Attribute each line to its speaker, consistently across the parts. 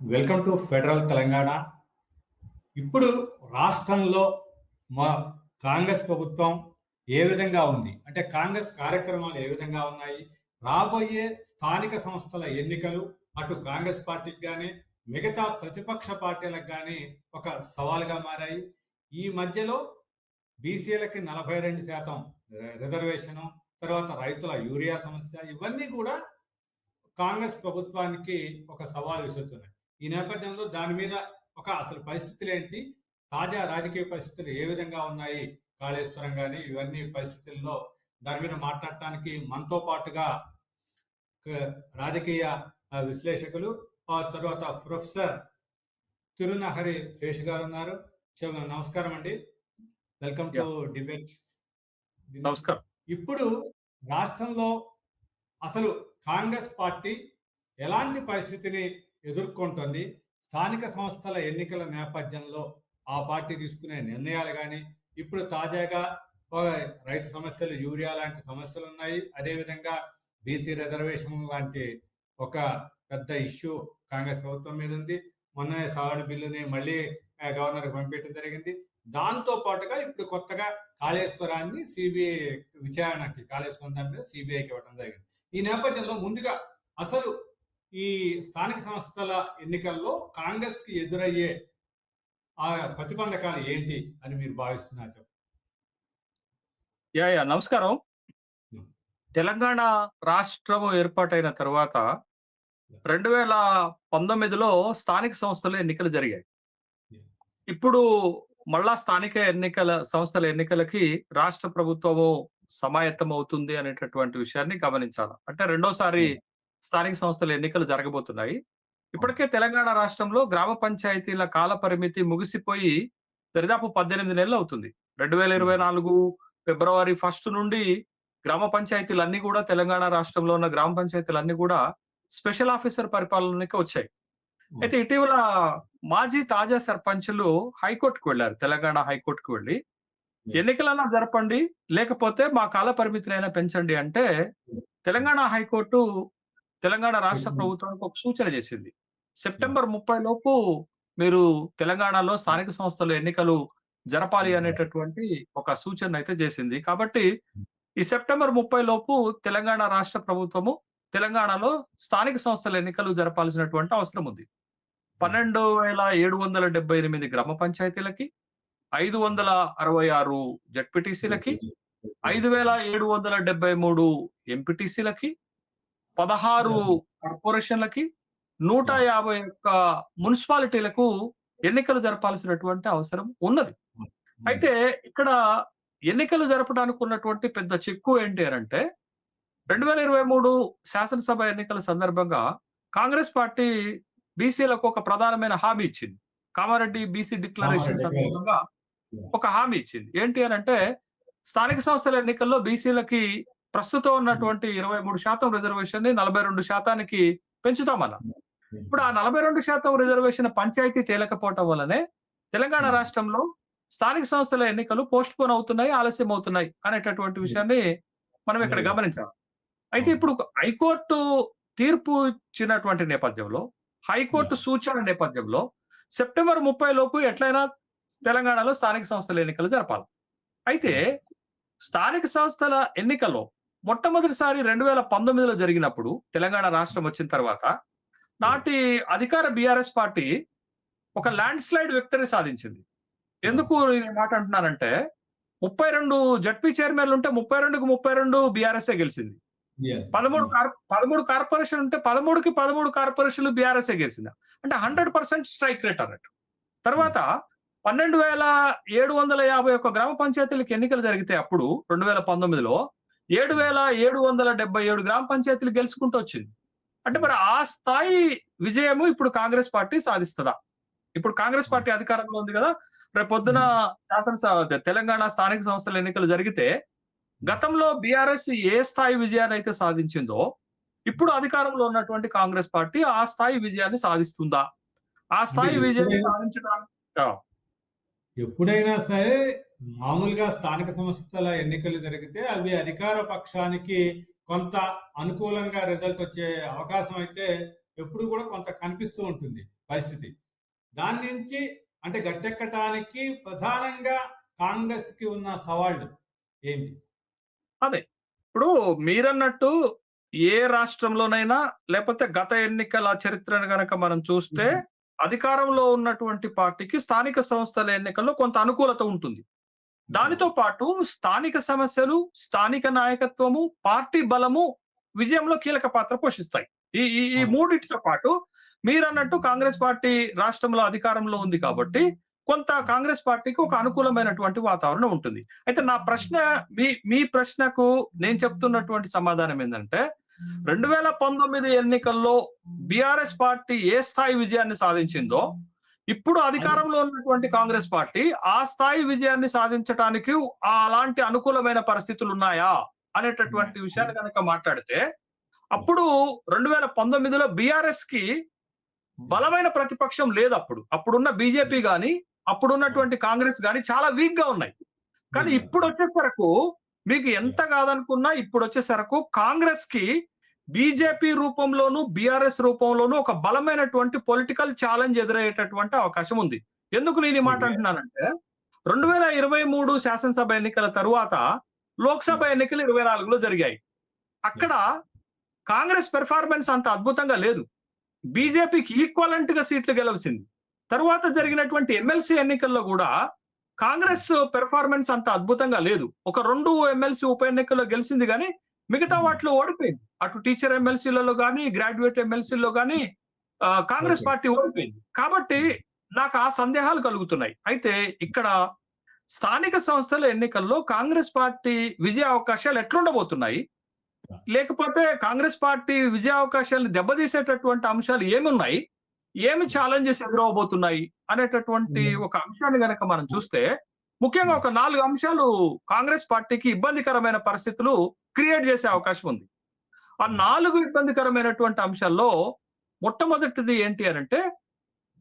Speaker 1: Welcome to federal Telangana. ఇప్పుడు రాష్ట్రంలో మా కాంగ్రెస్ ప్రభుత్వం ఏ విధంగా ఉంది? అంటే కాంగ్రెస్ కార్యక్రమాలు ఏ విధంగా ఉన్నాయి? రాబోయే స్థానిక సంస్థల ఎన్నికలు అటు కాంగ్రెస్ పార్టీకి కానీ మిగతా ప్రతిపక్ష పార్టీలకు కానీ ఒక సవాలుగా మారాయి. ఈ మధ్యలో బీసీలకి నలభై రెండు శాతం రిజర్వేషను తర్వాత రైతుల యూరియా సమస్య ఇవన్నీ కూడా కాంగ్రెస్ ప్రభుత్వానికి ఒక సవాల్ విసురుతున్నాయి. ఈ నేపథ్యంలో దాని మీద ఒక అసలు పరిస్థితులు ఏంటి తాజా రాజకీయ పరిస్థితులు ఏ విధంగా ఉన్నాయి? కాళేశ్వరం కానీ ఇవన్నీ పరిస్థితుల్లో దాని మీద మాట్లాడటానికి మనతో పాటుగా రాజకీయ విశ్లేషకులు ఆ తర్వాత ప్రొఫెసర్ తిరునహరి శేష్ గారు ఉన్నారు. నమస్కారం అండి. వెల్కమ్ టు డిబేట్
Speaker 2: నమస్కారం.
Speaker 1: ఇప్పుడు రాష్ట్రంలో అసలు కాంగ్రెస్ పార్టీ ఎలాంటి పరిస్థితిని ఎదుర్కొంటుంది. స్థానిక సంస్థల ఎన్నికల నేపథ్యంలో ఆ పార్టీ తీసుకునే నిర్ణయాలు కానీ ఇప్పుడు తాజాగా రైతు సమస్యలు యూరియా లాంటి సమస్యలు ఉన్నాయి అదేవిధంగా బీసీ రిజర్వేషన్ లాంటి ఒక పెద్ద ఇష్యూ కాంగ్రెస్ ప్రభుత్వం మీద ఉంది. మొన్న సవరణ బిల్లుని మళ్ళీ గవర్నర్కి పంపించడం జరిగింది. దాంతో పాటుగా ఇప్పుడు కొత్తగా కాళేశ్వరాన్ని సిబిఐ విచారణకి కాళేశ్వరం దాని మీద సిబిఐకి ఇవ్వడం జరిగింది. ఈ నేపథ్యంలో ముందుగా అసలు ఈ స్థానిక సంస్థల ఎన్నికల్లో కాంగ్రెస్కి ఎదురయ్యే ఆ ప్రతిబంధకాలు ఏంటి అని మీరు భావిస్తున్నారు చెప్పండి.
Speaker 2: యా యా నమస్కారం. తెలంగాణ రాష్ట్రం ఏర్పాటైన తర్వాత రెండు వేల పంతొమ్మిదిలో స్థానిక సంస్థల ఎన్నికలు జరిగాయి. ఇప్పుడు మళ్ళా స్థానిక ఎన్నికల సంస్థల ఎన్నికలకి రాష్ట్ర ప్రభుత్వము సమాయత్తం అవుతుంది అనేటటువంటి విషయాన్ని గమనించాలి అంటే రెండోసారి. స్థానిక సంస్థల ఎన్నికలు జరగబోతున్నాయి. ఇప్పటికే తెలంగాణ రాష్ట్రంలో గ్రామ పంచాయతీల కాల పరిమితి ముగిసిపోయి దరిదాపు పద్దెనిమిది నెలలు అవుతుంది. రెండు వేల ఇరవై నాలుగు ఫిబ్రవరి ఫస్ట్ నుండి గ్రామ పంచాయతీలు అన్ని కూడా తెలంగాణ రాష్ట్రంలో ఉన్న గ్రామ పంచాయతీలు అన్ని కూడా స్పెషల్ ఆఫీసర్ పరిపాలనకి వచ్చాయి. అయితే ఇటీవల మాజీ తాజా సర్పంచులు హైకోర్టుకు వెళ్ళారు తెలంగాణ హైకోర్టుకు వెళ్ళి ఎన్నికలన్నా జరపండి లేకపోతే మా కాల పరిమితినైనా పెంచండి అంటే తెలంగాణ హైకోర్టు తెలంగాణ రాష్ట్ర ప్రభుత్వానికి ఒక సూచన చేసింది. సెప్టెంబర్ ముప్పై లోపు మీరు తెలంగాణలో స్థానిక సంస్థల ఎన్నికలు జరపాలి అనేటటువంటి ఒక సూచన అయితే చేసింది. కాబట్టి ఈ సెప్టెంబర్ ముప్పై లోపు తెలంగాణ రాష్ట్ర ప్రభుత్వము తెలంగాణలో స్థానిక సంస్థల ఎన్నికలు జరపాల్సినటువంటి అవసరం ఉంది. పన్నెండు వేల ఏడు వందల డెబ్బై ఎనిమిది గ్రామ పంచాయతీలకి ఐదు వందల అరవై ఆరు జడ్పీటీసీలకి ఐదు వేల ఏడు వందల డెబ్బై మూడు ఎంపీటీసీలకి పదహారు కార్పొరేషన్లకి నూట యాభై ఒక్క మున్సిపాలిటీలకు ఎన్నికలు జరపాల్సినటువంటి అవసరం ఉన్నది. అయితే ఇక్కడ ఎన్నికలు జరపడానికి ఉన్నటువంటి పెద్ద చిక్కు ఏంటి అని అంటే రెండు వేల ఇరవై మూడు శాసనసభ ఎన్నికల సందర్భంగా కాంగ్రెస్ పార్టీ బీసీలకు ఒక ప్రధానమైన హామీ ఇచ్చింది. కామారెడ్డి బీసీ డిక్లరేషన్ సందర్భంగా ఒక హామీ ఇచ్చింది. ఏంటి అని అంటే స్థానిక సంస్థల ఎన్నికల్లో బీసీలకి ప్రస్తుతం ఉన్నటువంటి ఇరవై మూడు శాతం రిజర్వేషన్ని నలభై రెండు శాతానికి పెంచుతామన్న ఇప్పుడు ఆ నలభై రెండు శాతం రిజర్వేషన్ పంచాయతీ తేలకపోవటం వల్లనే తెలంగాణ. రాష్ట్రంలో స్థానిక సంస్థల ఎన్నికలు పోస్ట్ పోన్ అవుతున్నాయి ఆలస్యం అవుతున్నాయి అనేటటువంటి విషయాన్ని మనం ఇక్కడ. గమనించాలి. అయితే ఇప్పుడు హైకోర్టు తీర్పు ఇచ్చినటువంటి నేపథ్యంలో హైకోర్టు సూచన నేపథ్యంలో సెప్టెంబర్ ముప్పై లోపు ఎట్లయినా తెలంగాణలో స్థానిక సంస్థల ఎన్నికలు జరపాలి. అయితే స్థానిక సంస్థల ఎన్నికల్లో మొట్టమొదటిసారి రెండు వేల పంతొమ్మిదిలో జరిగినప్పుడు తెలంగాణ రాష్ట్రం వచ్చిన తర్వాత నాటి అధికార బిఆర్ఎస్ పార్టీ ఒక ల్యాండ్ స్లైడ్ విక్టరీ సాధించింది. ఎందుకు నేను మాట అంటున్నానంటే ముప్పై రెండు జడ్పీ చైర్మన్లు ఉంటే ముప్పై రెండుకు ముప్పై రెండు బీఆర్ఎస్ గెలిచింది. పదమూడు పదమూడు కార్పొరేషన్ ఉంటే పదమూడుకి పదమూడు కార్పొరేషన్లు బీఆర్ఎస్ గెలిచింది? అంటే హండ్రెడ్ పర్సెంట్ స్ట్రైక్ రేట్ అన్నట్టు. తర్వాత పన్నెండు వేల ఏడు వందల యాభై ఒక్క గ్రామ పంచాయతీలకు ఎన్నికలు జరిగితే అప్పుడు రెండు వేల పంతొమ్మిదిలో ఏడు వేల ఏడు వందల డెబ్బై ఏడు గ్రామ పంచాయతీలు గెలుచుకుంటూ వచ్చింది. అంటే మరి ఆ స్థాయి విజయము ఇప్పుడు కాంగ్రెస్ పార్టీ సాధిస్తుందా? ఇప్పుడు కాంగ్రెస్ పార్టీ అధికారంలో ఉంది కదా. రేపు పొద్దున శాసనసభ తెలంగాణ స్థానిక సంస్థల ఎన్నికలు జరిగితే గతంలో బీఆర్ఎస్ ఏ స్థాయి విజయాన్ని అయితే సాధించిందో ఇప్పుడు అధికారంలో ఉన్నటువంటి కాంగ్రెస్ పార్టీ ఆ స్థాయి విజయాన్ని సాధిస్తుందా? ఆ స్థాయి విజయాన్ని సాధించడానికి
Speaker 1: ఎప్పుడైనా సరే మామూలుగా స్థానిక సంస్థల ఎన్నికలు జరిగితే అవి అధికార పక్షానికి కొంత అనుకూలంగా రిజల్ట్ వచ్చే అవకాశం అయితే ఎప్పుడు కూడా కొంత కనిపిస్తూ ఉంటుంది పరిస్థితి. దాని నుంచి అంటే గట్టెక్కటానికి ప్రధానంగా కాంగ్రెస్కి ఉన్న సవాళ్ళు ఏంటి?
Speaker 2: అదే ఇప్పుడు మీరన్నట్టు ఏ రాష్ట్రంలోనైనా లేకపోతే గత ఎన్నికల చరిత్రను గనక మనం చూస్తే. అధికారంలో ఉన్నటువంటి పార్టీకి స్థానిక సంస్థల ఎన్నికల్లో కొంత అనుకూలత ఉంటుంది. దానితో పాటు స్థానిక సమస్యలు స్థానిక నాయకత్వము పార్టీ బలము విజయంలో కీలక పాత్ర పోషిస్తాయి. ఈ ఈ. మూడిటితో పాటు మీరన్నట్టు కాంగ్రెస్ పార్టీ రాష్ట్రంలో అధికారంలో ఉంది కాబట్టి కొంత కాంగ్రెస్ పార్టీకి ఒక అనుకూలమైనటువంటి వాతావరణం ఉంటుంది. అయితే నా ప్రశ్న మీ మీ ప్రశ్నకు నేను చెప్తున్నటువంటి సమాధానం ఏంటంటే రెండు వేల పంతొమ్మిది ఎన్నికల్లో బిఆర్ఎస్ పార్టీ ఏ స్థాయి విజయాన్ని సాధించిందో ఇప్పుడు అధికారంలో ఉన్నటువంటి కాంగ్రెస్ పార్టీ ఆ స్థాయి విజయాన్ని సాధించడానికి అలాంటి అనుకూలమైన పరిస్థితులు ఉన్నాయా అనేటటువంటి విషయాన్ని కనుక మాట్లాడితే అప్పుడు రెండు వేల పంతొమ్మిదిలో బిఆర్ఎస్కి బలమైన ప్రతిపక్షం లేదు అప్పుడు. అప్పుడున్న బీజేపీ గాని అప్పుడున్నటువంటి కాంగ్రెస్ గాని చాలా వీక్గా ఉన్నాయి. కానీ ఇప్పుడు వచ్చేసరకు మీకు ఎంత కాదనుకున్నా ఇప్పుడు వచ్చేసరకు కాంగ్రెస్కి బీజేపీ రూపంలోను బిఆర్ఎస్ రూపంలోను ఒక బలమైనటువంటి పొలిటికల్ ఛాలెంజ్ ఎదురయ్యేటటువంటి అవకాశం ఉంది. ఎందుకు నేను ఈ మాట అంటున్నానంటే రెండు వేల ఇరవై మూడు శాసనసభ ఎన్నికల తరువాత లోక్సభ ఎన్నికలు ఇరవై నాలుగులో జరిగాయి. అక్కడ కాంగ్రెస్ పెర్ఫార్మెన్స్ అంత అద్భుతంగా లేదు. బీజేపీకి ఈక్వలెంట్గా సీట్లు గెలవసింది. తరువాత జరిగినటువంటి ఎమ్మెల్సీ ఎన్నికల్లో కూడా కాంగ్రెస్ పెర్ఫార్మెన్స్ అంత అద్భుతంగా లేదు. ఒక రెండు ఎమ్మెల్సీ ఉప ఎన్నికల్లో గెలిచింది కానీ మిగతా వాటిలో ఓడిపోయింది. అటు టీచర్ ఎమ్మెల్సీలలో కానీ గ్రాడ్యుయేట్ ఎమ్మెల్సీలో కానీ కాంగ్రెస్. పార్టీ ఓడిపోయింది. కాబట్టి నాకు ఆ సందేహాలు కలుగుతున్నాయి. అయితే ఇక్కడ స్థానిక సంస్థల ఎన్నికల్లో కాంగ్రెస్ పార్టీ విజయ అవకాశాలు ఎట్లుండబోతున్నాయి? లేకపోతే కాంగ్రెస్ పార్టీ విజయ అవకాశాలను దెబ్బతీసేటటువంటి అంశాలు ఏమున్నాయి? ఏమి ఛాలెంజెస్ ఎదురవబోతున్నాయి అనేటటువంటి. ఒక అంశాన్ని గనక మనం చూస్తే ముఖ్యంగా ఒక నాలుగు అంశాలు కాంగ్రెస్ పార్టీకి ఇబ్బందికరమైన పరిస్థితులు క్రియేట్ చేసే అవకాశం ఉంది. ఆ నాలుగు ఇబ్బందికరమైనటువంటి అంశాల్లో మొట్టమొదటిది ఏంటి అని అంటే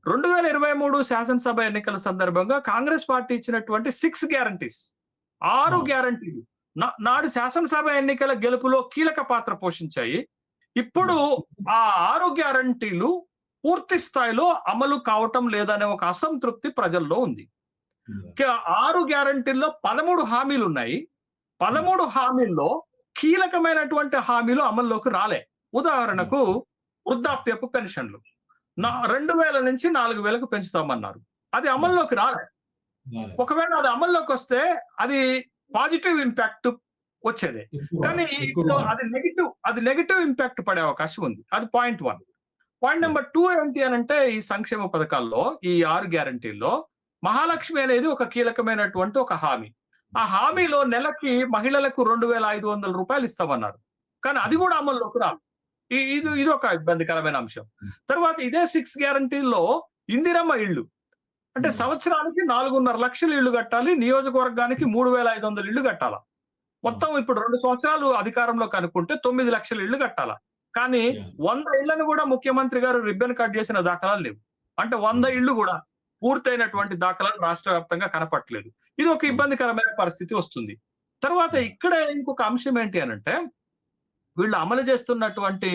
Speaker 2: రెండు వేల ఇరవై మూడు శాసనసభ ఎన్నికల సందర్భంగా కాంగ్రెస్ పార్టీ ఇచ్చినటువంటి సిక్స్ గ్యారంటీస్ ఆరు. గ్యారంటీలు. నాడు శాసనసభ ఎన్నికల గెలుపులో కీలక పాత్ర పోషించాయి. ఇప్పుడు ఆ ఆరు గ్యారంటీలు పూర్తి స్థాయిలో అమలు కావటం లేదనే ఒక అసంతృప్తి ప్రజల్లో ఉంది. ఆరు గ్యారంటీల్లో పదమూడు హామీలు ఉన్నాయి పదమూడు హామీల్లో కీలకమైనటువంటి హామీలు అమల్లోకి రాలే. ఉదాహరణకు వృద్ధాప్యపు పెన్షన్లు. నా రెండు వేల నుంచి నాలుగు వేలకు పెంచుతామన్నారు. అది అమల్లోకి రాలే. ఒకవేళ అది అమల్లోకి వస్తే అది పాజిటివ్ ఇంపాక్ట్ వచ్చేదే. కానీ ఇప్పుడు అది నెగిటివ్ అది నెగిటివ్ ఇంపాక్ట్ పడే అవకాశం ఉంది. అది point one. Point number two ఏంటి అని అంటే ఈ సంక్షేమ పథకాల్లో ఈ ఆరు గ్యారంటీల్లో మహాలక్ష్మి అనేది ఒక కీలకమైనటువంటి ఒక హామీ. ఆ హామీలో నెలకి మహిళలకు రెండు వేల ఐదు వందల రూపాయలు ఇస్తామన్నారు. కానీ అది కూడా అమల్లోకి రాదు. ఇది ఇది ఒక ఇబ్బందికరమైన అంశం. తర్వాత ఇదే సిక్స్ గ్యారంటీల్లో ఇందిరమ్మ ఇళ్ళు. అంటే. సంవత్సరానికి నాలుగున్నర లక్షల ఇళ్ళు కట్టాలి నియోజకవర్గానికి మూడు వేల ఐదు వందల ఇళ్ళు కట్టాలా? మొత్తం ఇప్పుడు రెండు సంవత్సరాలు అధికారంలో కనుక్కుంటే తొమ్మిది లక్షల ఇళ్ళు కట్టాలా? కానీ వంద ఇళ్ళను కూడా ముఖ్యమంత్రి గారు రిబ్బన్ కట్ చేసిన దాఖలాలు లేవు. అంటే వంద ఇళ్ళు కూడా పూర్తయినటువంటి దాఖలాలు రాష్ట్ర వ్యాప్తంగా కనపట్లేదు ఇది ఒక ఇబ్బందికరమైన పరిస్థితి వస్తుంది. తర్వాత ఇక్కడ ఇంకొక అంశం ఏంటి అని అంటే వీళ్ళు అమలు చేస్తున్నటువంటి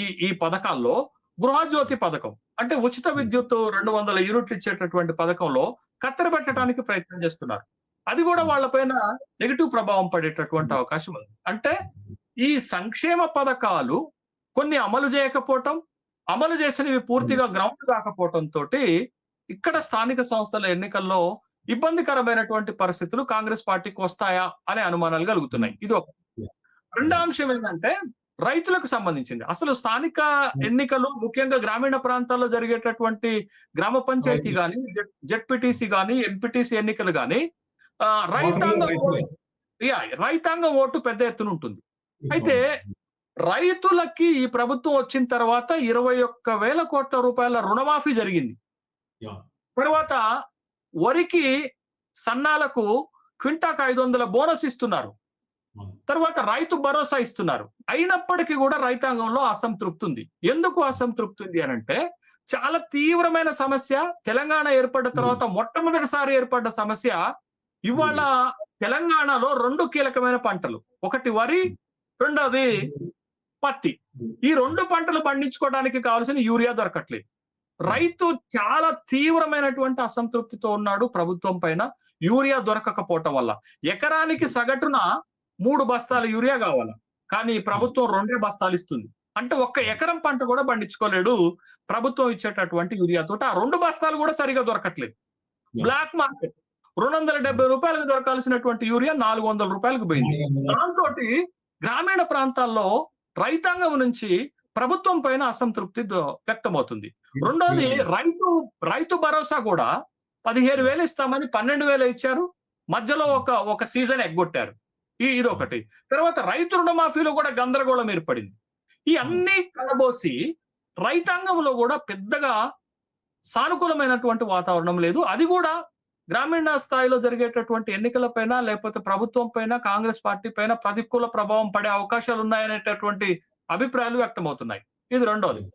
Speaker 2: ఈ ఈ పథకాల్లో గృహజ్యోతి పథకం అంటే ఉచిత విద్యుత్ రెండు వందల యూనిట్లు ఇచ్చేటటువంటి పథకంలో కత్తెర పెట్టడానికి ప్రయత్నం చేస్తున్నారు. అది కూడా వాళ్ళపైన నెగిటివ్ ప్రభావం పడేటటువంటి అవకాశం ఉంది. అంటే ఈ సంక్షేమ పథకాలు కొన్ని అమలు చేయకపోవటం అమలు చేసినవి పూర్తిగా గ్రౌండ్ కాకపోవటం తోటి ఇక్కడ స్థానిక సంస్థల ఎన్నికల్లో ఇబ్బందికరమైనటువంటి పరిస్థితులు కాంగ్రెస్ పార్టీకి వస్తాయా అనే అనుమానాలు కలుగుతున్నాయి. ఇది ఒక రెండో అంశం ఏంటంటే రైతులకు సంబంధించింది. అసలు స్థానిక ఎన్నికలు ముఖ్యంగా గ్రామీణ ప్రాంతాల్లో జరిగేటటువంటి గ్రామ పంచాయతీ గాని జెడ్పీటీసీ గాని ఎంపీటీసీ ఎన్నికలు గాని ఆ, రైతాంగం రైతాంగం ఓటు పెద్ద ఎత్తున ఉంటుంది. అయితే రైతులకి ఈ ప్రభుత్వం వచ్చిన తర్వాత ఇరవై ఒక్క వేల కోట్ల రూపాయల రుణమాఫీ జరిగింది. తర్వాత వరికి సన్నాలకు క్వింటాకు ఐదు వందల బోనస్ ఇస్తున్నారు. తర్వాత రైతు భరోసా ఇస్తున్నారు. అయినప్పటికీ కూడా రైతాంగంలో అసంతృప్తి ఉంది ఎందుకు అసంతృప్తి ఉంది అని అంటే చాలా తీవ్రమైన సమస్య. తెలంగాణ ఏర్పడ్డ తర్వాత మొట్టమొదటిసారి ఏర్పడ్డ సమస్య ఇవాళ తెలంగాణలో రెండు కీలకమైన పంటలు. ఒకటి వరి రెండోది పత్తి. ఈ రెండు పంటలు పండించుకోవడానికి కావాల్సిన యూరియా దొరకట్లేదు. రైతు చాలా తీవ్రమైనటువంటి అసంతృప్తితో ఉన్నాడు ప్రభుత్వం పైన. యూరియా దొరకకపోవటం వల్ల. ఎకరానికి సగటున మూడు బస్తాల యూరియా కావాలి. కానీ ప్రభుత్వం రెండే బస్తాలు ఇస్తుంది. అంటే ఒక్క ఎకరం పంట కూడా పండించుకోలేడు. ప్రభుత్వం ఇచ్చేటటువంటి యూరియా తోటి ఆ రెండు బస్తాలు కూడా సరిగా దొరకట్లేదు. Black market. రెండు వందల డెబ్బై రూపాయలకు దొరకాల్సినటువంటి యూరియా నాలుగు వందల రూపాయలకు పోయింది. దాంతో గ్రామీణ ప్రాంతాల్లో రైతాంగం నుంచి ప్రభుత్వం పైన అసంతృప్తి వ్యక్తమవుతుంది. రెండోది రైతు రైతు భరోసా కూడా పదిహేను వేలు ఇస్తామని పన్నెండు వేలు ఇచ్చారు. మధ్యలో ఒక ఒక సీజన్ ఎగ్గొట్టారు. ఈ- ఇది ఒకటి తర్వాత రైతు రుణమాఫీలో కూడా గందరగోళం ఏర్పడింది. ఈ అన్ని కలబోసి రైతాంగంలో కూడా పెద్దగా సానుకూలమైనటువంటి వాతావరణం లేదు. అది కూడా గ్రామీణ స్థాయిలో జరిగేటటువంటి ఎన్నికల పైన లేకపోతే ప్రభుత్వం పైన కాంగ్రెస్ పార్టీ పైన ప్రతికూల ప్రభావం పడే అవకాశాలు ఉన్నాయనేటటువంటి అభిప్రాయాలు వ్యక్తమవుతున్నాయి. ఇది రెండోది.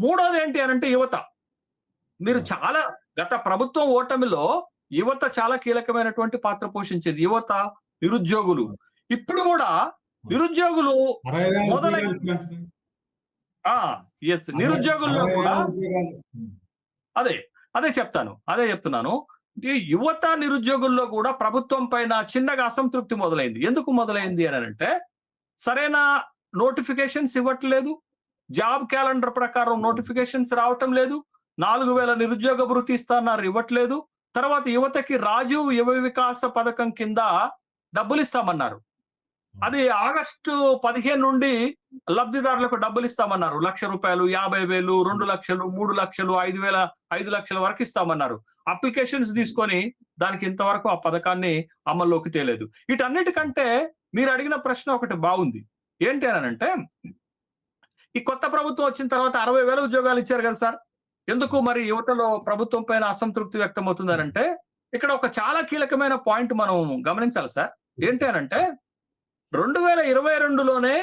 Speaker 2: మూడోది ఏంటి అనంటే యువత. మీరు చాలా గత ప్రభుత్వం ఓటమిలో యువత చాలా కీలకమైనటువంటి పాత్ర పోషించేది. యువత నిరుద్యోగులు. ఇప్పుడు కూడా నిరుద్యోగులు మొదలై- ఎస్ నిరుద్యోగుల్లో కూడా. అదే అదే చెప్తాను. అదే చెప్తున్నాను. ఈ యువత నిరుద్యోగుల్లో కూడా ప్రభుత్వం పైన చిన్నగా అసంతృప్తి మొదలైంది. ఎందుకు మొదలైంది అని అంటే సరైన నోటిఫికేషన్స్ ఇవ్వట్లేదు. జాబ్ క్యాలెండర్ ప్రకారం నోటిఫికేషన్స్ రావటం లేదు. నాలుగు వేల నిరుద్యోగ భృతి ఇస్తాన్నారు ఇవ్వట్లేదు. తర్వాత యువతకి రాజీవ్ యువ వికాస పథకం కింద డబ్బులు ఇస్తామన్నారు. అది ఆగస్టు పదిహేను నుండి లబ్ధిదారులకు డబ్బులు ఇస్తామన్నారు. లక్ష రూపాయలు యాభై వేలు రెండు లక్షలు మూడు లక్షలు ఐదు వేల ఐదు లక్షల వరకు ఇస్తామన్నారు. అప్లికేషన్స్ తీసుకొని దానికి ఇంతవరకు ఆ పథకాన్ని అమల్లోకి తేలేదు. వీటన్నిటికంటే మీరు అడిగిన ప్రశ్న ఒకటి బాగుంది. ఏంటి అని అంటే ఈ కొత్త ప్రభుత్వం వచ్చిన తర్వాత అరవై వేల ఉద్యోగాలు ఇచ్చారు కదా సార్. ఎందుకు మరి యువతలో ప్రభుత్వం పైన అసంతృప్తి వ్యక్తం అవుతుందనంటే ఇక్కడ ఒక చాలా కీలకమైన పాయింట్ మనం గమనించాలి సార్. ఏంటి అనంటే రెండు వేల ఇరవై రెండులోనే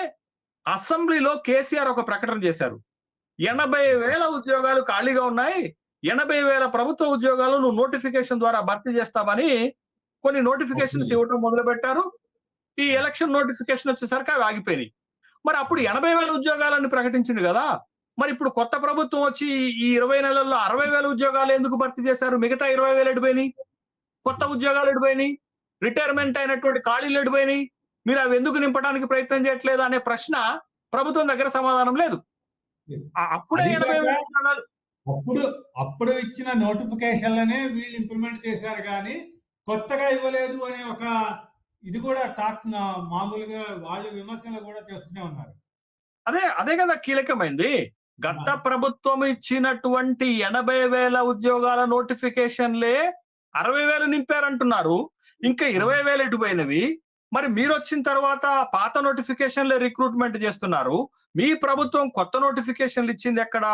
Speaker 2: అసెంబ్లీలో కేసీఆర్ ఒక ప్రకటన చేశారు. ఎనభై వేల ఉద్యోగాలు ఖాళీగా ఉన్నాయి. ఎనభై వేల ప్రభుత్వ ఉద్యోగాలు నువ్వు నోటిఫికేషన్ ద్వారా భర్తీ చేస్తామని కొన్ని నోటిఫికేషన్స్. ఇవ్వటం మొదలు పెట్టారు ఈ ఎలక్షన్ నోటిఫికేషన్ వచ్చేసరికి అవి ఆగిపోయినాయి. మరి అప్పుడు ఎనభై వేల ఉద్యోగాలని ప్రకటించింది కదా. మరి ఇప్పుడు కొత్త ప్రభుత్వం వచ్చి ఈ ఇరవై నెలల్లో అరవై వేల ఉద్యోగాలు ఎందుకు భర్తీ చేశారు? మిగతా ఇరవై వేలు ఎడిపోయినాయి. కొత్త ఉద్యోగాలు ఎడిపోయినాయి. రిటైర్మెంట్ అయినటువంటి ఖాళీలు ఎడిపోయినాయి. మీరు అవి ఎందుకు నింపడానికి ప్రయత్నం చేయట్లేదు అనే ప్రశ్న ప్రభుత్వం దగ్గర సమాధానం లేదు. అప్పుడే ఎనభై వేల ఉద్యోగాలు.
Speaker 1: అప్పుడు అప్పుడు ఇచ్చిన నోటిఫికేషన్లనే వీళ్ళు ఇంప్లిమెంట్ చేశారు కానీ కొత్తగా ఇవ్వలేదు అనే ఒక ఇది కూడా టాక్ మామూలుగా వాళ్ళు విమర్శలు కూడా చేస్తూనే ఉన్నారు.
Speaker 2: అదే అదే కదా కీలకమైంది. గత ప్రభుత్వం ఇచ్చినటువంటి ఎనభై వేల ఉద్యోగాల నోటిఫికేషన్లే అరవై వేలు నింపారంటున్నారు. ఇంకా ఇరవై వేలు ఎటుపోయినవి మరి మీరు వచ్చిన తర్వాత పాత నోటిఫికేషన్లే రిక్రూట్మెంట్ చేస్తున్నారు. మీ ప్రభుత్వం కొత్త నోటిఫికేషన్లు ఇచ్చింది ఎక్కడ?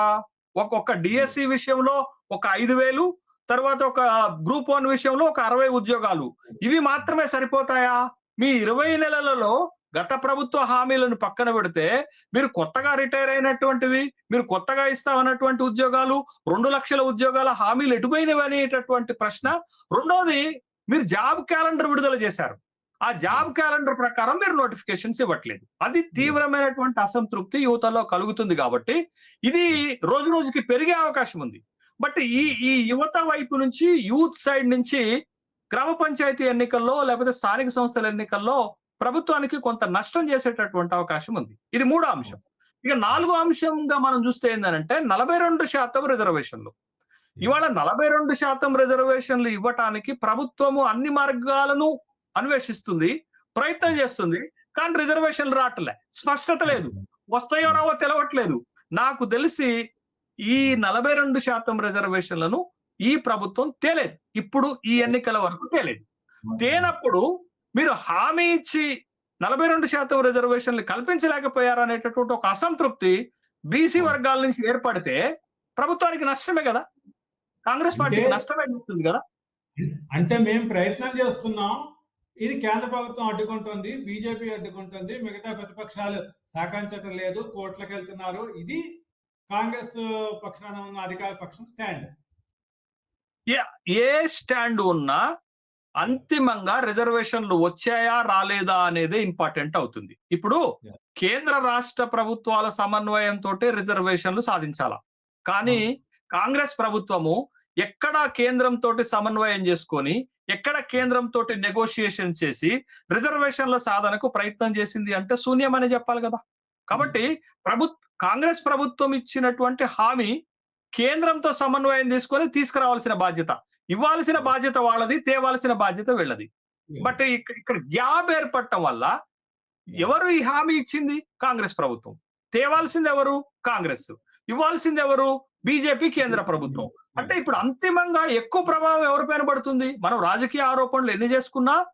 Speaker 2: ఒక్కొక్క డిఎస్సి విషయంలో ఒక ఐదు వేలు తర్వాత ఒక గ్రూప్ వన్ విషయంలో ఒక అరవై ఉద్యోగాలు. ఇవి మాత్రమే సరిపోతాయా? మీ ఇరవై నెలలలో గత ప్రభుత్వ హామీలను పక్కన పెడితే మీరు కొత్తగా రిటైర్ అయినటువంటివి మీరు కొత్తగా ఇస్తామన్నటువంటి ఉద్యోగాలు రెండు లక్షల ఉద్యోగాల హామీలు ఎటుపోయినవి అనేటటువంటి ప్రశ్న. రెండోది మీరు జాబ్ క్యాలెండర్ విడుదల చేశారు. ఆ జాబ్ క్యాలెండర్ ప్రకారం మీరు నోటిఫికేషన్స్ ఇవ్వట్లేదు. అది తీవ్రమైనటువంటి అసంతృప్తి యువతలో కలుగుతుంది కాబట్టి ఇది రోజు రోజుకి పెరిగే అవకాశం ఉంది. బట్ ఈ ఈ యువత వైపు నుంచి యూత్ సైడ్ నుంచి గ్రామ పంచాయతీ ఎన్నికల్లో లేకపోతే స్థానిక సంస్థల ఎన్నికల్లో ప్రభుత్వానికి కొంత నష్టం చేసేటటువంటి అవకాశం ఉంది. ఇది మూడో అంశం. ఇక నాలుగో అంశంగా మనం చూస్తే ఏంటంటే నలభై రెండు శాతం రిజర్వేషన్లు. ఇవాళ నలభై రెండు శాతం రిజర్వేషన్లు ఇవ్వటానికి ప్రభుత్వము అన్ని మార్గాలను అన్వేషిస్తుంది ప్రయత్నం చేస్తుంది కానీ రిజర్వేషన్లు రావట్లే. స్పష్టత లేదు. వస్తాయో రావో తెలవట్లేదు. నాకు తెలిసి ఈ నలభై రెండు శాతం రిజర్వేషన్లను ఈ ప్రభుత్వం తేలేదు. ఇప్పుడు ఈ ఎన్నికల వరకు తేలేదు. తేనప్పుడు మీరు హామీ ఇచ్చి నలభై రెండు శాతం రిజర్వేషన్లు కల్పించలేకపోయారు అనేటటువంటి ఒక అసంతృప్తి బీసీ వర్గాల నుంచి ఏర్పడితే ప్రభుత్వానికి నష్టమే కదా? కాంగ్రెస్ పార్టీకి నష్టమే అవుతుంది కదా?
Speaker 1: అంటే మేము ప్రయత్నం చేస్తున్నాం. ఇది కేంద్ర ప్రభుత్వం అడ్డుకుంటుంది బీజేపీ అడ్డుకుంటుంది మిగతా ప్రతిపక్షాలు సహకరించటం లేదు కోర్టులకు వెళ్తున్నారు. ఇది కాంగ్రెస్ పక్షాన ఉన్న అధికార పక్షం స్టాండ్.
Speaker 2: ఏ స్టాండ్ ఉన్నా అంతిమంగా రిజర్వేషన్లు వచ్చాయా రాలేదా అనేది ఇంపార్టెంట్ అవుతుంది. ఇప్పుడు. కేంద్ర రాష్ట్ర ప్రభుత్వాల సమన్వయంతో రిజర్వేషన్లు సాధించాలా. కానీ కాంగ్రెస్ ప్రభుత్వము ఎక్కడ కేంద్రం తోటి సమన్వయం చేసుకొని ఎక్కడ కేంద్రం తోటి నెగోషియేషన్ చేసి రిజర్వేషన్ల సాధనకు ప్రయత్నం చేసింది అంటే శూన్యం అని చెప్పాలి కదా. కాబట్టి ప్రభుత్వ కాంగ్రెస్ ప్రభుత్వం ఇచ్చినటువంటి హామీ కేంద్రంతో సమన్వయం తీసుకొని తీసుకురావాల్సిన బాధ్యత. ఇవ్వాల్సిన బాధ్యత వాళ్ళది తేవాల్సిన బాధ్యత వీళ్ళది. బట్ ఇక్క- ఇక్కడ గ్యాప్ ఏర్పడటం వల్ల ఎవరు ఈ హామీ ఇచ్చింది? కాంగ్రెస్ ప్రభుత్వం. తేవాల్సింది ఎవరు? కాంగ్రెస్. ఇవ్వాల్సింది ఎవరు? బీజేపీ కేంద్ర ప్రభుత్వం. అంటే ఇప్పుడు అంతిమంగా ఎక్కువ ప్రభావం ఎవరిపైన పడుతుంది? మనం రాజకీయ ఆరోపణలు ఎన్ని చేసుకున్నా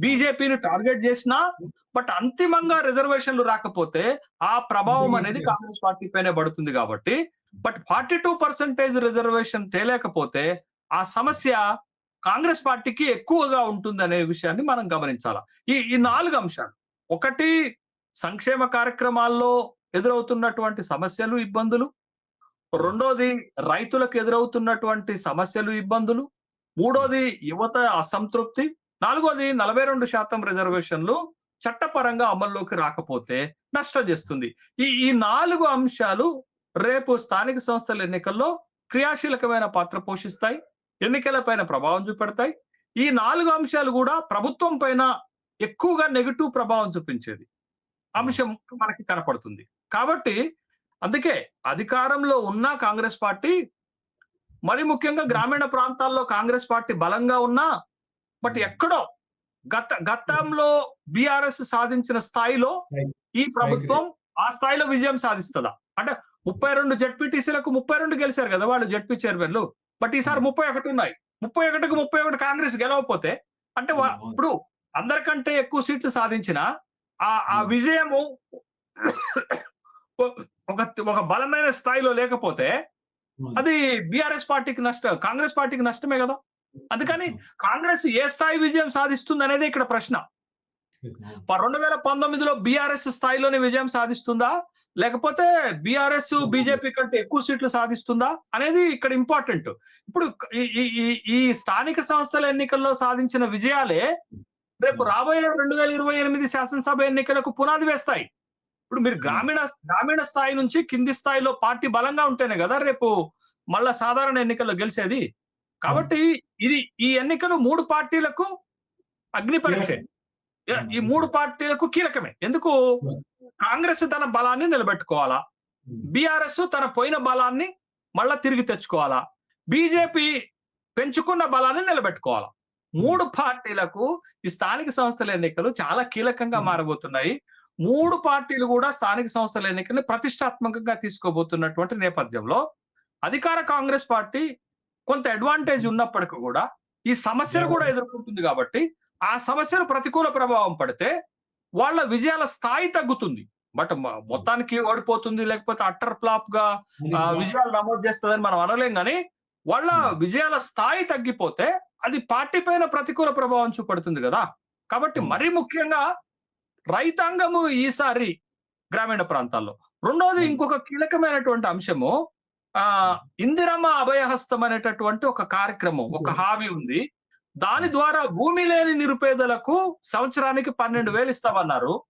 Speaker 2: బీజేపీని టార్గెట్ చేసినా బట్ అంతిమంగా రిజర్వేషన్లు రాకపోతే ఆ ప్రభావం అనేది కాంగ్రెస్ పార్టీ పైనే పడుతుంది కాబట్టి. But forty two percentage reservation తేలేకపోతే ఆ సమస్య కాంగ్రెస్ పార్టీకి ఎక్కువగా ఉంటుంది అనే విషయాన్ని మనం గమనించాలి. ఈ ఈ నాలుగు అంశాలు. ఒకటి సంక్షేమ కార్యక్రమాల్లో ఎదురవుతున్నటువంటి సమస్యలు ఇబ్బందులు. రెండోది రైతులకు ఎదురవుతున్నటువంటి సమస్యలు ఇబ్బందులు. మూడోది యువత అసంతృప్తి. నాలుగోది నలభై రెండు శాతం రిజర్వేషన్లు చట్టపరంగా అమల్లోకి రాకపోతే నష్టం చేస్తుంది. ఈ ఈ నాలుగు అంశాలు రేపు స్థానిక సంస్థల ఎన్నికల్లో క్రియాశీలకమైన పాత్ర పోషిస్తాయి ఎన్నికలపైన ప్రభావం చూపెడతాయి. ఈ నాలుగు అంశాలు కూడా ప్రభుత్వం పైన ఎక్కువగా నెగిటివ్ ప్రభావం చూపించేది. అంశం మనకి కనపడుతుంది. కాబట్టి అందుకే అధికారంలో ఉన్న కాంగ్రెస్ పార్టీ మరి ముఖ్యంగా గ్రామీణ ప్రాంతాల్లో కాంగ్రెస్ పార్టీ బలంగా ఉన్నా బట్ ఎక్కడో గత గతంలో బీఆర్ఎస్ సాధించిన స్థాయిలో ఈ ప్రభుత్వం ఆ స్థాయిలో విజయం సాధిస్తుందా? అంటే ముప్పై రెండు జడ్పీటీసీలకు ముప్పై రెండు గెలిచారు కదా వాళ్ళు జడ్పీ చైర్మన్లు. బట్ ఈసారి ముప్పై ఒకటి ఉన్నాయి. ముప్పై ఒకటికి ముప్పై ఒకటి కాంగ్రెస్ గెలవకపోతే అంటే వా- ఇప్పుడు అందరికంటే ఎక్కువ సీట్లు సాధించిన ఆ ఆ విజయము ఒక ఒక బలమైన స్థాయిలో లేకపోతే అది బీఆర్ఎస్ పార్టీకి నష్టం కాంగ్రెస్ పార్టీకి నష్టమే కదా. అందుకని కాంగ్రెస్ ఏ స్థాయి విజయం సాధిస్తుంది అనేది ఇక్కడ ప్రశ్న. రెండు వేల పంతొమ్మిదిలో బీఆర్ఎస్ స్థాయిలోనే విజయం సాధిస్తుందా? లేకపోతే బీఆర్ఎస్ బీజేపీ కంటే ఎక్కువ సీట్లు సాధిస్తుందా? అనేది ఇక్కడ ఇంపార్టెంట్. ఇప్పుడు ఈ స్థానిక సంస్థల ఎన్నికల్లో సాధించిన విజయాలే రేపు రాబోయే రెండు వేల ఇరవై ఎనిమిది శాసనసభ ఎన్నికలకు పునాది వేస్తాయి. ఇప్పుడు మీరు గ్రామీణ గ్రామీణ స్థాయి నుంచి కింది స్థాయిలో పార్టీ బలంగా ఉంటేనే కదా రేపు మళ్ళా సాధారణ ఎన్నికల్లో గెలిచేది. కాబట్టి ఇది ఈ ఎన్నికలు మూడు పార్టీలకు అగ్ని పరీక్ష. ఈ మూడు పార్టీలకు కీలకమే. ఎందుకు? కాంగ్రెస్ తన బలాన్ని నిలబెట్టుకోవాలా? బీఆర్ఎస్ తన పోయిన బలాన్ని మళ్ళా తిరిగి తెచ్చుకోవాలా? బీజేపీ పెంచుకున్న బలాన్ని నిలబెట్టుకోవాలా? మూడు పార్టీలకు ఈ స్థానిక సంస్థల ఎన్నికలు చాలా కీలకంగా మారబోతున్నాయి. మూడు పార్టీలు కూడా స్థానిక సంస్థల ఎన్నికల్ని ప్రతిష్టాత్మకంగా తీసుకోబోతున్నటువంటి నేపథ్యంలో అధికార కాంగ్రెస్ పార్టీ కొంత అడ్వాంటేజ్ ఉన్నప్పటికీ కూడా ఈ సమస్యను కూడా ఎదుర్కొంటుంది కాబట్టి ఆ సమస్యను ప్రతికూల ప్రభావం పడితే వాళ్ళ విజయాల స్థాయి తగ్గుతుంది. బట్ మొత్తానికి ఓడిపోతుంది లేకపోతే అట్టర్ ఫ్లాప్గా ఆ, విజయాలు నమోదు చేస్తుందని మనం అనలేం కానీ వాళ్ళ విజయాల స్థాయి తగ్గిపోతే అది పార్టీ పైన ప్రతికూల ప్రభావం చూపడుతుంది కదా. కాబట్టి
Speaker 1: Hmm.
Speaker 2: మరీ ముఖ్యంగా రైతాంగము ఈసారి గ్రామీణ ప్రాంతాల్లో. రెండోది. ఇంకొక కీలకమైనటువంటి అంశము ఆ ఇందిరమ్మ అభయహస్తం అనేటటువంటి ఒక కార్యక్రమం ఒక. హామీ ఉంది. దాని ద్వారా భూమి లేని నిరుపేదలకు సంవత్సరానికి పన్నెండు వేలు ఇస్తామన్నారు.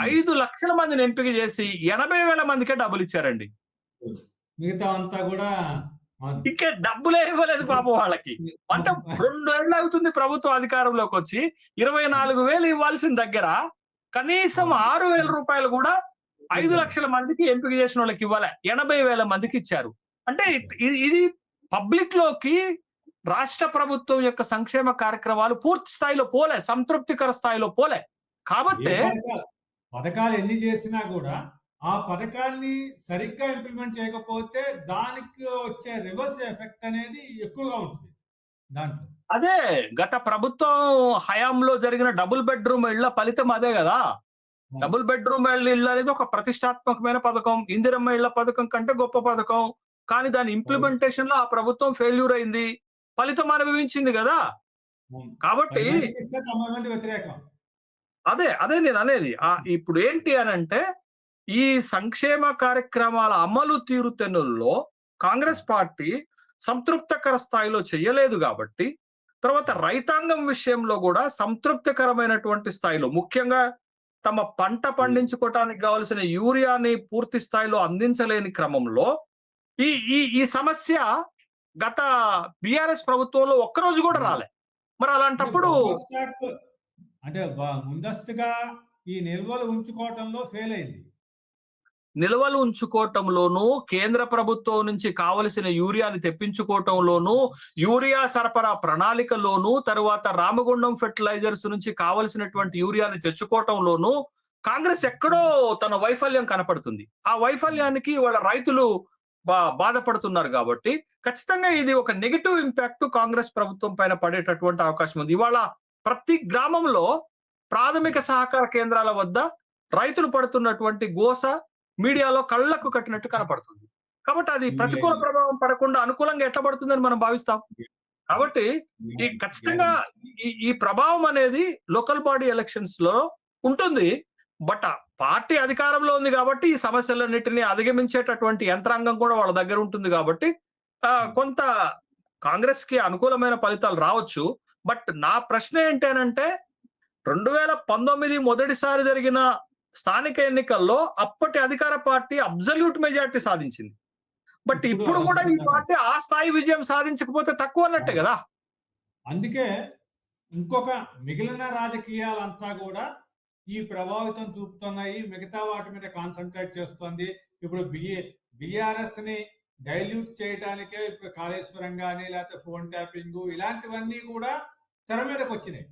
Speaker 2: ఐదు లక్షల మందిని ఎంపిక చేసి ఎనభై వేల మందికే డబ్బులు ఇచ్చారండి.
Speaker 1: మిగతా అంతా కూడా
Speaker 2: ఇంకే డబ్బులే ఇవ్వలేదు పాపం వాళ్ళకి. అంటే రెండేళ్ళు అవుతుంది ప్రభుత్వం అధికారంలోకి వచ్చి ఇరవై నాలుగు వేలు ఇవ్వాల్సిన దగ్గర కనీసం ఆరు వేల రూపాయలు కూడా ఐదు లక్షల మందికి ఎంపిక చేసిన వాళ్ళకి ఇవ్వాలి? ఎనభై వేల మందికి ఇచ్చారు. అంటే ఇది పబ్లిక్లోకి రాష్ట్ర ప్రభుత్వం యొక్క సంక్షేమ కార్యక్రమాలు పూర్తి స్థాయిలో పోలే సంతృప్తికర స్థాయిలో పోలే. కాబట్టి
Speaker 1: పథకాలు? ఎన్ని చేసినా కూడా ఆ పథకాన్ని సరిగ్గా ఇంప్లిమెంట్ చేయకపోతే దానికి వచ్చే రివర్స్ ఎఫెక్ట్ అనేది ఎక్కువగా ఉంటుంది దాంట్లో.
Speaker 2: అదే గత ప్రభుత్వం హయాంలో జరిగిన డబుల్ బెడ్రూమ్ ఇళ్ళ ఫలితం అదే కదా. డబుల్ బెడ్రూమ్ ఇల్లు అనేది ఒక ప్రతిష్టాత్మకమైన పథకం. ఇందిరమ్మ ఇళ్ళ పథకం కంటే గొప్ప పథకం. కానీ దాని ఇంప్లిమెంటేషన్లో ఆ ప్రభుత్వం ఫెయిల్యూర్ అయింది. ఫలితం అనుభవించింది కదా.
Speaker 1: అవును.
Speaker 2: కాబట్టి అదే అదే నేను అనేది. ఇప్పుడు ఏంటి అని అంటే ఈ సంక్షేమ కార్యక్రమాల అమలు తీరుతెన్నుల్లో కాంగ్రెస్ పార్టీ సంతృప్తికర స్థాయిలో చేయలేదు కాబట్టి తర్వాత రైతాంగం విషయంలో కూడా సంతృప్తికరమైనటువంటి స్థాయిలో ముఖ్యంగా తమ పంట పండించుకోవటానికి కావలసిన యూరియాని పూర్తి స్థాయిలో అందించలేని క్రమంలో ఈ ఈ ఈ సమస్య గత బిఆర్ఎస్ ప్రభుత్వంలో ఒక్కరోజు కూడా రాలే. మరి అలాంటప్పుడు
Speaker 1: అంటే ముందస్తుగా ఈ నిల్వలు ఉంచుకోవటంలో ఫెయిల్ అయింది.
Speaker 2: నిల్వలు ఉంచుకోవటంలోనూ కేంద్ర ప్రభుత్వం నుంచి కావలసిన యూరియాని తెప్పించుకోవటంలోనూ యూరియా సరఫరా ప్రణాళికలోనూ తరువాత రామగుండం ఫెర్టిలైజర్స్ నుంచి కావలసినటువంటి యూరియాని తెచ్చుకోవటంలోనూ కాంగ్రెస్ ఎక్కడో తన వైఫల్యం కనపడుతుంది. ఆ వైఫల్యానికి వాళ్ళ రైతులు బా- బాధపడుతున్నారు కాబట్టి ఖచ్చితంగా ఇది ఒక నెగిటివ్ ఇంపాక్ట్ కాంగ్రెస్ ప్రభుత్వం పైన పడేటటువంటి అవకాశం ఉంది. ఇవాళ ప్రతి గ్రామంలో ప్రాథమిక సహకార కేంద్రాల వద్ద రైతులు పడుతున్నటువంటి గోస మీడియాలో కళ్ళకు కట్టినట్టు కనపడుతుంది. కాబట్టి అది ప్రతికూల ప్రభావం పడకుండా అనుకూలంగా ఎట్లా పడుతుందని మనం భావిస్తాం? కాబట్టి ఈ ఖచ్చితంగా ఈ ప్రభావం అనేది లోకల్ బాడీ ఎలక్షన్స్లో ఉంటుంది. బట్ పార్టీ అధికారంలో ఉంది కాబట్టి ఈ సమస్యలన్నిటిని అధిగమించేటటువంటి యంత్రాంగం కూడా వాళ్ళ దగ్గర ఉంటుంది కాబట్టి ఆ, కొంత కాంగ్రెస్కి అనుకూలమైన ఫలితాలు రావచ్చు. బట్ నా ప్రశ్న ఏంటంటే రెండు వేల పంతొమ్మిది మొదటిసారి జరిగిన స్థానిక ఎన్నికల్లో అప్పటి అధికార పార్టీ అబ్జల్యూట్ మెజారిటీ సాధించింది. బట్
Speaker 1: ఇప్పుడు
Speaker 2: కూడా ఈ పార్టీ ఆ స్థాయి విజయం సాధించకపోతే తక్కువ అన్నట్టే కదా.
Speaker 1: అందుకే ఇంకొక మిగిలిన రాజకీయాలంతా కూడా ఈ ప్రభావితం చూపుతున్నాయి. మిగతా వాటి మీద కాన్సన్ట్రేట్ చేస్తుంది. ఇప్పుడు బిఏ బిఆర్ఎస్ని డైల్యూట్ చేయడానికే ఇప్పుడు కాళేశ్వరం కానీ లేకపోతే ఫోన్ ట్యాపింగ్ ఇలాంటివన్నీ కూడా తెర మీదకి వచ్చినాయి.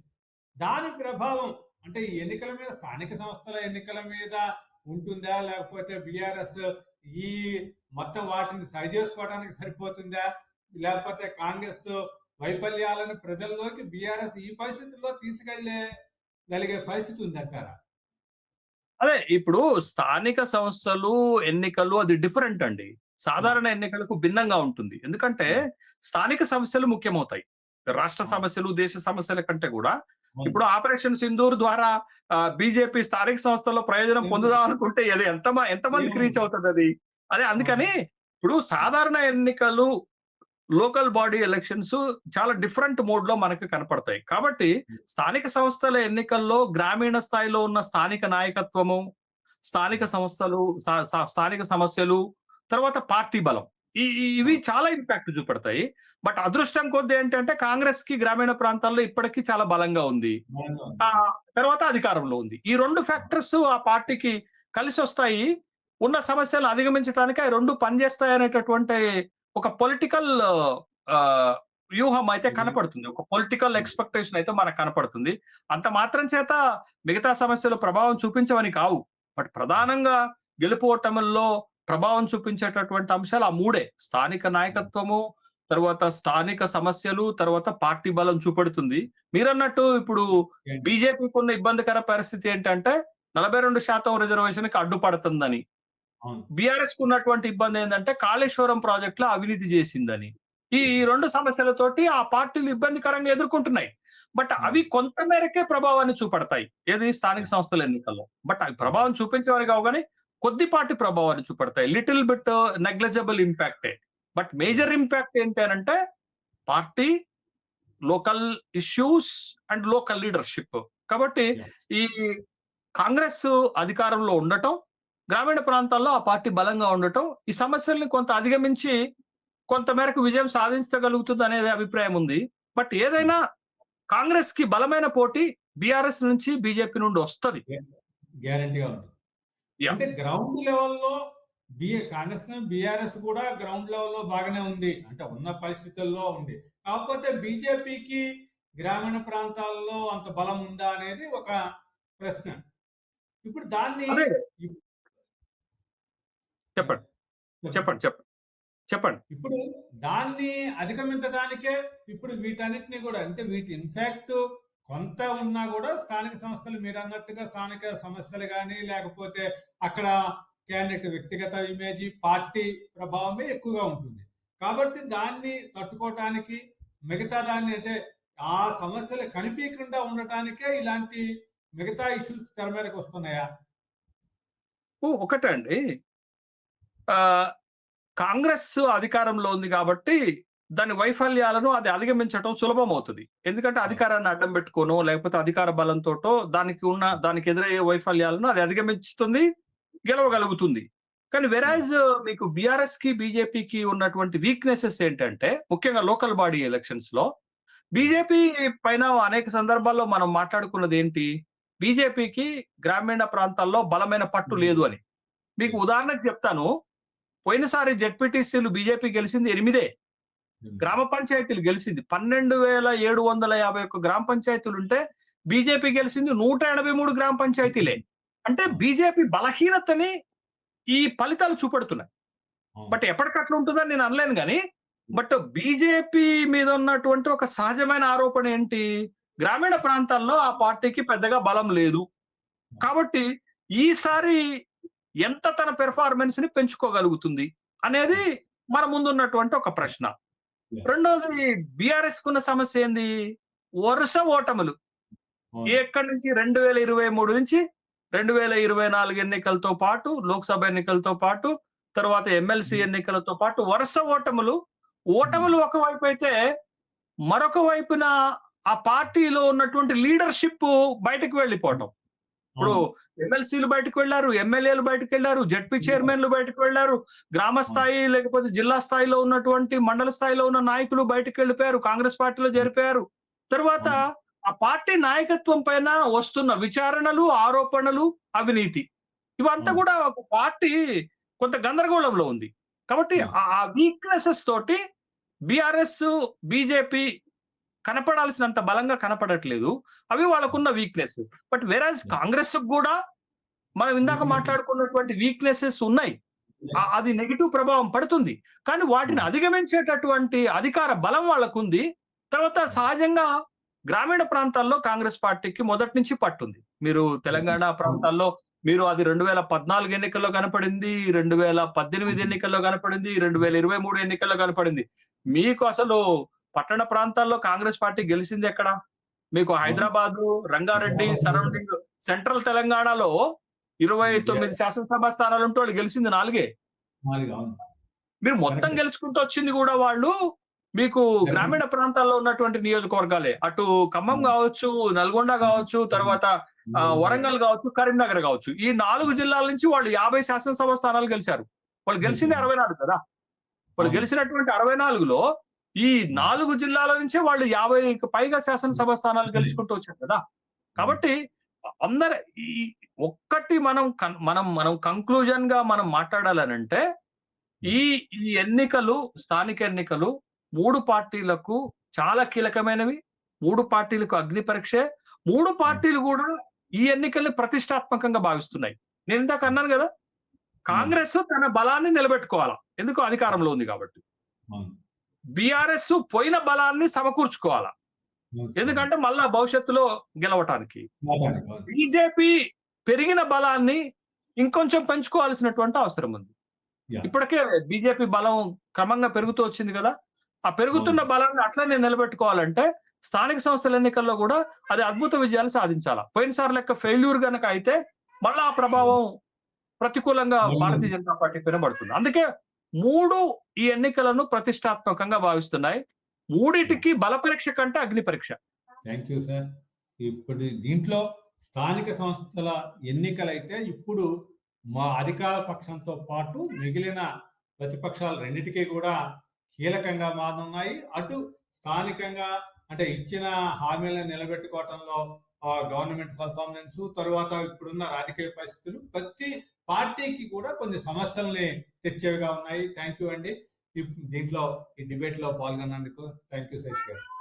Speaker 1: దాని ప్రభావం అంటే ఈ ఎన్నికల మీద స్థానిక సంస్థల ఎన్నికల మీద ఉంటుందా? లేకపోతే బిఆర్ఎస్ ఈ మొత్తం వాటిని సరి చేసుకోవడానికి సరిపోతుందా? లేకపోతే కాంగ్రెస్ వైఫల్యాలను ప్రజల్లోకి బీఆర్ఎస్ ఈ పరిస్థితుల్లో తీసుకెళ్ళే గలిగే పరిస్థితి ఉందంటారా?
Speaker 2: అదే ఇప్పుడు స్థానిక సంస్థలు ఎన్నికలు అది డిఫరెంట్ అండి. సాధారణ ఎన్నికలకు భిన్నంగా ఉంటుంది. ఎందుకంటే స్థానిక సమస్యలు ముఖ్యమవుతాయి. రాష్ట్ర సమస్యలు దేశ సమస్యల కంటే కూడా ఇప్పుడు ఆపరేషన్ సింధూర్ ద్వారా బీజేపీ స్థానిక సంస్థల్లో ప్రయోజనం పొందుదాం అనుకుంటే అది ఎంత ఎంతమందికి రీచ్ అవుతుంది అది? అదే అందుకని ఇప్పుడు సాధారణ ఎన్నికలు లోకల్ బాడీ ఎలక్షన్స్ చాలా డిఫరెంట్ మోడ్లో మనకు కనపడతాయి. కాబట్టి స్థానిక సంస్థల ఎన్నికల్లో గ్రామీణ స్థాయిలో ఉన్న స్థానిక నాయకత్వము స్థానిక సంస్థలు స్థానిక సమస్యలు తర్వాత పార్టీ బలం. ఈ ఇవి చాలా ఇంపాక్ట్ చూపెడతాయి. బట్ అదృష్టం కొద్ది ఏంటంటే కాంగ్రెస్కి గ్రామీణ ప్రాంతాల్లో ఇప్పటికీ చాలా బలంగా ఉంది. ఆ తర్వాత అధికారంలో ఉంది. ఈ రెండు ఫ్యాక్టర్స్ ఆ పార్టీకి కలిసి వస్తాయి. ఉన్న సమస్యలు అధిగమించడానికి ఆ రెండు పనిచేస్తాయి అనేటటువంటి ఒక పొలిటికల్ వ్యూహం అయితే కనపడుతుంది. ఒక పొలిటికల్ ఎక్స్పెక్టేషన్ అయితే మనకు కనపడుతుంది. అంత మాత్రం చేత మిగతా సమస్యలు ప్రభావం చూపించవని కావు. బట్ ప్రధానంగా గెలుపు ఓటముల్లో ప్రభావం చూపించేటటువంటి అంశాలు ఆ మూడే. స్థానిక నాయకత్వము తర్వాత స్థానిక సమస్యలు తర్వాత పార్టీ బలం చూపెడుతుంది. మీరన్నట్టు ఇప్పుడు బీజేపీకి ఉన్న ఇబ్బందికర పరిస్థితి ఏంటంటే నలభై రెండు శాతం రిజర్వేషన్కి అడ్డుపడుతుందని. బీఆర్ఎస్కు ఉన్నటువంటి ఇబ్బంది ఏంటంటే కాళేశ్వరం ప్రాజెక్ట్లో అవినీతి చేసిందని. ఈ ఈ రెండు సమస్యలతోటి ఆ పార్టీలు ఇబ్బందికరంగా ఎదుర్కొంటున్నాయి. బట్ అవి కొంత మేరకే ప్రభావాన్ని చూపడతాయి. ఏది? స్థానిక సంస్థల ఎన్నికల్లో. బట్ అవి ప్రభావం చూపించేవారు కావు కానీ కొద్దిపాటి ప్రభావాన్ని చూపడతాయి. లిటిల్ బిట్ నెగ్లెజబుల్ ఇంపాక్టే బట్ మేజర్ ఇంపాక్ట్ ఏంటి అని అంటే party local issues and local leadership కాబట్టి ఈ కాంగ్రెస్ అధికారంలో ఉండటం గ్రామీణ ప్రాంతాల్లో ఆ పార్టీ బలంగా ఉండటం ఈ సమస్యల్ని కొంత అధిగమించి కొంత మేరకు విజయం సాధించగలుగుతుంది అనేది అభిప్రాయం ఉంది. బట్ ఏదైనా కాంగ్రెస్కి బలమైన పోటీ బీఆర్ఎస్ నుంచి బీజేపీ నుండి వస్తది.
Speaker 1: గ్యారంటీగా ఉంటుంది. అంటే గ్రౌండ్ లెవెల్లో బిఏ కాంగ్రెస్ బీఆర్ఎస్ కూడా గ్రౌండ్ లెవెల్లో బాగానే ఉంది. అంటే ఉన్న పరిస్థితుల్లో ఉంది. కాకపోతే బీజేపీకి గ్రామీణ ప్రాంతాల్లో అంత బలం ఉందా అనేది ఒక ప్రశ్న. ఇప్పుడు దాన్ని
Speaker 2: చెప్పండి. చెప్పండి. చెప్పండి చెప్పండి.
Speaker 1: ఇప్పుడు దాన్ని అధిగమించడానికే ఇప్పుడు వీటన్నిటిని కూడా అంటే వీటి ఇన్ఫాక్ట్ కొంత ఉన్నా కూడా స్థానిక సంస్థలు మీరు అన్నట్టుగా స్థానిక సమస్యలు కానీ లేకపోతే అక్కడ క్యాండిడేట్ వ్యక్తిగత ఇమేజ్ పార్టీ ప్రభావమే ఎక్కువగా ఉంటుంది. కాబట్టి దాన్ని తట్టుకోవటానికి మిగతా దాన్ని అంటే ఆ సమస్యలు కనిపించకుండా ఉండటానికే ఇలాంటి మిగతా ఇష్యూస్ తెర మీదకి వస్తున్నాయా?
Speaker 2: ఓ, కాంగ్రెస్ అధికారంలో ఉంది కాబట్టి దాని వైఫల్యాలను అది అధిగమించడం సులభం అవుతుంది ఎందుకంటే అధికారాన్ని అడ్డం పెట్టుకోనో లేకపోతే అధికార బలంతోటో దానికి ఉన్న దానికి ఎదురయ్యే వైఫల్యాలను అది అధిగమించుతుంది గెలవగలుగుతుంది. కానీ వెరాజ్ మీకు బీఆర్ఎస్కి బీజేపీకి ఉన్నటువంటి వీక్నెసెస్ ఏంటంటే ముఖ్యంగా లోకల్ బాడీ ఎలక్షన్స్లో బీజేపీ పైన అనేక సందర్భాల్లో మనం మాట్లాడుకున్నది ఏంటి? బీజేపీకి గ్రామీణ ప్రాంతాల్లో బలమైన పట్టు లేదు అని. మీకు ఉదాహరణకు చెప్తాను. పోయినసారి జెడ్పీటీసీలు బీజేపీ గెలిచింది ఎనిమిదే. గ్రామ పంచాయతీలు గెలిచింది పన్నెండు వేల ఏడు వందల యాభై ఒక్క గ్రామ పంచాయతీలు ఉంటే బీజేపీ గెలిచింది నూట ఎనభై మూడు గ్రామ పంచాయతీలే. అంటే బీజేపీ బలహీనతని ఈ ఫలితాలు చూపెడుతున్నాయి.
Speaker 1: అవును.
Speaker 2: బట్ ఎప్పటికట్లా ఉంటుందని నేను అనలేను కానీ బట్ బీజేపీ మీద ఉన్నటువంటి ఒక సహజమైన ఆరోపణ ఏంటి? గ్రామీణ ప్రాంతాల్లో ఆ పార్టీకి పెద్దగా బలం లేదు. కాబట్టి ఈసారి ఎంత తన పెర్ఫార్మెన్స్ని పెంచుకోగలుగుతుంది అనేది మన ముందున్నటువంటి ఒక ప్రశ్న. రెండోది బీఆర్ఎస్ కున్న సమస్య ఏంది? వరుస ఓటములు. ఎక్కడి నుంచి? రెండు వేల ఇరవై మూడు నుంచి రెండు వేల ఇరవై నాలుగు ఎన్నికలతో పాటు లోక్సభ ఎన్నికలతో పాటు తర్వాత ఎమ్మెల్సీ
Speaker 1: Hmm.
Speaker 2: ఎన్నికలతో పాటు వరుస ఓటములు. ఓటములు ఒకవైపు అయితే మరొక వైపున ఆ పార్టీలో ఉన్నటువంటి లీడర్షిప్ బయటకు వెళ్ళిపోవటం. ఇప్పుడు. ఎమ్మెల్సీలు బయటకు వెళ్ళారు ఎమ్మెల్యేలు బయటకు వెళ్ళారు జడ్పీ చైర్మన్లు బయటకు వెళ్ళారు గ్రామ స్థాయి లేకపోతే జిల్లా స్థాయిలో ఉన్నటువంటి మండల స్థాయిలో ఉన్న నాయకులు బయటకు వెళ్ళిపోయారు కాంగ్రెస్ పార్టీలో చేరిపోయారు. తర్వాత ఆ పార్టీ నాయకత్వం పైన వస్తున్న విచారణలు ఆరోపణలు అవినీతి. ఇవంతా. కూడా ఒక పార్టీ కొంత గందరగోళంలో ఉంది. కాబట్టి. ఆ వీక్నెసెస్ తోటి బీఆర్ఎస్ బీజేపీ కనపడాల్సినంత బలంగా కనపడట్లేదు. అవి వాళ్ళకున్న వీక్నెస్ బట్ వెరాజ్. కాంగ్రెస్ కూడా మనం ఇందాక
Speaker 1: Definitely.
Speaker 2: మాట్లాడుకున్నటువంటి వీక్నెసెస్ ఉన్నాయి. అది నెగిటివ్ ప్రభావం పడుతుంది. కానీ వాటిని
Speaker 1: Yeah.
Speaker 2: అధిగమించేటటువంటి అధికార బలం వాళ్ళకుంది. తర్వాత సహజంగా గ్రామీణ ప్రాంతాల్లో కాంగ్రెస్ పార్టీకి మొదటి నుంచి పట్టుంది. మీరు తెలంగాణ ప్రాంతాల్లో మీరు అది రెండు వేల పద్నాలుగు ఎన్నికల్లో కనపడింది రెండు వేల పద్దెనిమిది ఎన్నికల్లో కనపడింది రెండు వేల ఇరవై మూడు ఎన్నికల్లో కనపడింది. మీకు అసలు పట్టణ ప్రాంతాల్లో కాంగ్రెస్ పార్టీ గెలిచింది ఎక్కడ? మీకు హైదరాబాద్ రంగారెడ్డి సరౌండింగ్ సెంట్రల్ తెలంగాణలో ఇరవై తొమ్మిది శాసనసభ స్థానాలు ఉంటే వాళ్ళు గెలిచింది నాలుగే. మీరు మొత్తం. గెలుచుకుంటూ వచ్చింది కూడా వాళ్ళు మీకు. గ్రామీణ ప్రాంతాల్లో ఉన్నటువంటి నియోజకవర్గాలే. అటు ఖమ్మం కావచ్చు నల్గొండ కావచ్చు తర్వాత వరంగల్ కావచ్చు కరీంనగర్ కావచ్చు. ఈ నాలుగు జిల్లాల నుంచి వాళ్ళు యాభై శాసనసభ స్థానాలు గెలిచారు. వాళ్ళు గెలిచింది. అరవై నాలుగు కదా? వాళ్ళు. గెలిచినటువంటి అరవై నాలుగులో ఈ నాలుగు జిల్లాల నుంచే వాళ్ళు యాభై పైగా శాసనసభ స్థానాలు గెలుచుకుంటూ వచ్చారు కదా. కాబట్టి అందరు ఈ ఒక్కటి మనం మనం మనం కంక్లూజన్గా మనం మాట్లాడాలనంటే ఈ ఈ ఎన్నికలు స్థానిక ఎన్నికలు మూడు పార్టీలకు చాలా కీలకమైనవి. మూడు పార్టీలకు అగ్ని పరీక్షే. మూడు పార్టీలు కూడా ఈ ఎన్నికల్ని ప్రతిష్టాత్మకంగా భావిస్తున్నాయి. నేను ఇందాక అన్నాను కదా కాంగ్రెస్ తన బలాన్ని నిలబెట్టుకోవాలా. ఎందుకు అధికారంలో ఉంది కాబట్టి. బీఆర్ఎస్ పోయిన బలాన్ని సమకూర్చుకోవాలా. ఎందుకంటే మళ్ళా భవిష్యత్తులో గెలవటానికి. బీజేపీ పెరిగిన బలాన్ని ఇంకొంచెం పెంచుకోవాల్సినటువంటి అవసరం ఉంది. ఇప్పటికే బీజేపీ బలం క్రమంగా పెరుగుతూ వచ్చింది కదా ఆ పెరుగుతున్న బలాన్ని అట్లనే నిలబెట్టుకోవాలంటే స్థానిక సంస్థల ఎన్నికల్లో కూడా అది అద్భుత విజయాలు సాధించాలా. పోయినసారి లెక్క ఫెయిల్యూర్ గనక అయితే మళ్ళా ఆ ప్రభావం ప్రతికూలంగా భారతీయ జనతా పార్టీ పైన పడుతుంది అందుకే మూడు ఈ ఎన్నికలను ప్రతిష్టాత్మకంగా భావిస్తున్నాయి. మూడిటికి బల పరీక్ష కంటే అగ్ని పరీక్ష.
Speaker 1: థ్యాంక్ యూ సార్ ఇప్పుడు దీంట్లో స్థానిక సంస్థల ఎన్నికలైతే ఇప్పుడు మా అధికార పక్షంతో పాటు మిగిలిన ప్రతిపక్షాలు రెండిటికీ కూడా కీలకంగా మారున్నాయి అటు స్థానికంగా అంటే ఇచ్చిన హామీలను నిలబెట్టుకోవటంలో గవర్నమెంట్ పర్ఫార్మెన్స్ తరువాత ఇప్పుడున్న రాజకీయ పరిస్థితులు ప్రతి పార్టీకి కూడా కొన్ని సమస్యల్ని తెచ్చేవిగా ఉన్నాయి. థ్యాంక్ యూ అండి. దీంట్లో ఈ డిబేట్లో పాల్గొన్నందుకు థ్యాంక్ యూ శశి గారు.